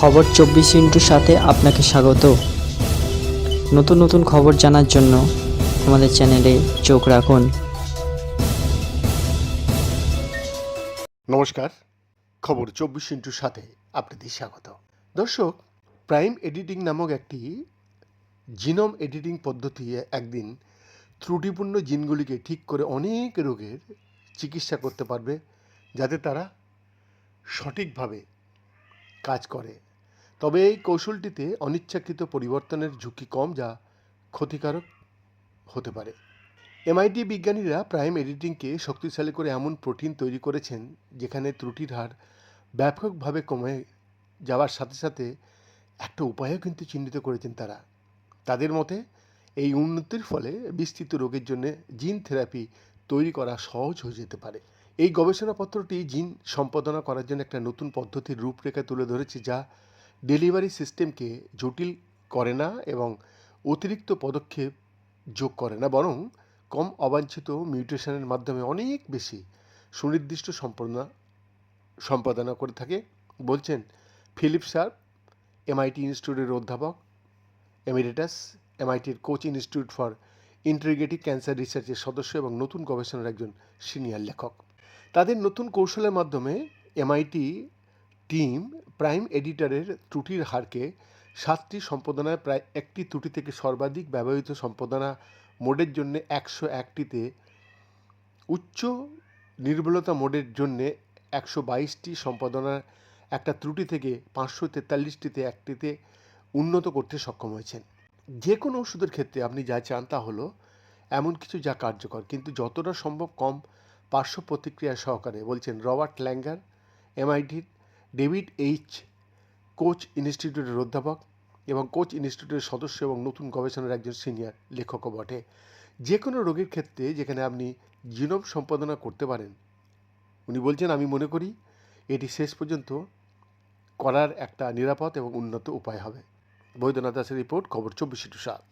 খবর চব্বিশ ইন্টুর সাথে আপনাকে স্বাগত। নতুন নতুন খবর জানার জন্য আমাদের চ্যানেলে চোখ রাখুন। নমস্কার, খবর চব্বিশ ইন্টুর সাথে আপনাদের স্বাগত। দর্শক, প্রাইম এডিটিং নামক একটি জিনোম এডিটিং পদ্ধতি একদিন ত্রুটিপূর্ণ জিনগুলিকে ঠিক করে অনেক রোগের চিকিৎসা করতে পারবে, যাতে তারা সঠিকভাবে কাজ করে। তবে এই কৌশলটিতে অনিচ্ছাকৃত পরিবর্তনের ঝুঁকি কম যা ক্ষতিকারক হতে পারে। এমআইটি বিজ্ঞানীরা প্রাইম এডিটিংকে শক্তিশালী করে এমন প্রোটিন তৈরি করেছেন যেখানে ত্রুটির হার ব্যাপকভাবে কমে যাওয়ার সাথে সাথে একটা উপায়ও কিন্তু চিহ্নিত করেছেন তারা। তাদের মতে, এই উন্নতির ফলে বিস্তৃত রোগের জন্য জিন থেরাপি তৈরি করা সহজ হয়ে যেতে পারে। এই গবেষণাপত্রটি জিন সম্পাদনা করার জন্য একটা নতুন পদ্ধতির রূপরেখা তুলে ধরেছে যা ডেলিভারি সিস্টেমকে জটিল করে না এবং অতিরিক্ত পদক্ষেপ যোগ করে না, বরং কম অবাঞ্ছিত মিউটেশনের মাধ্যমে অনেক বেশি সুনির্দিষ্ট সম্পাদনা সম্পাদনা করে থাকে। বলছেন ফিলিপ স্যার এমআইটি ইনস্টিটিউটের অধ্যাপক, emeritus এমআইটির Koch institute for integrative cancer রিসার্চের সদস্য এবং নতুন গবেষণার একজন সিনিয়র লেখক। তাদের নতুন কৌশলের মাধ্যমে এমআইটি টিম প্রাইম এডিটরের ত্রুটির হারকে সাতটি সম্পাদনায় প্রায় একটি ত্রুটি থেকে সর্বাধিক ব্যবহৃত সম্পাদনা মোডের জন্য একশো একটিতে, উচ্চ নির্ভুলতা মোডের জন্য একশো বাইশটি সম্পাদনার একটা ত্রুটি থেকে পাঁচশো তেতাল্লিশটিতে একটিতে উন্নত করতে সক্ষম হয়েছেন। যে কোনো ওষুধের ক্ষেত্রে আপনি যা চান তা হলো এমন কিছু যা কার্যকর, কিন্তু যতটা সম্ভব কম পার্শ্ব প্রতিক্রিয়া সহকারে, বলছেন রবার্ট ল্যাঙ্গার এমআইটির ডেভিড এইচ, কোচ ইনস্টিটিউটের অধ্যাপক এবং কোচ ইনস্টিটিউটের সদস্য এবং নতুন গবেষণার একজন সিনিয়র লেখকও বটে। যে কোনো রোগের ক্ষেত্রে যেখানে আপনি জিনোম সম্পাদনা করতে পারেন, উনি বলছেন, আমি মনে করি এটি শেষ পর্যন্ত করার একটা নিরাপদ এবং উন্নত উপায় হবে। বৈদ্যনাথ দাসের রিপোর্ট, খবর চব্বিশে টু সাত।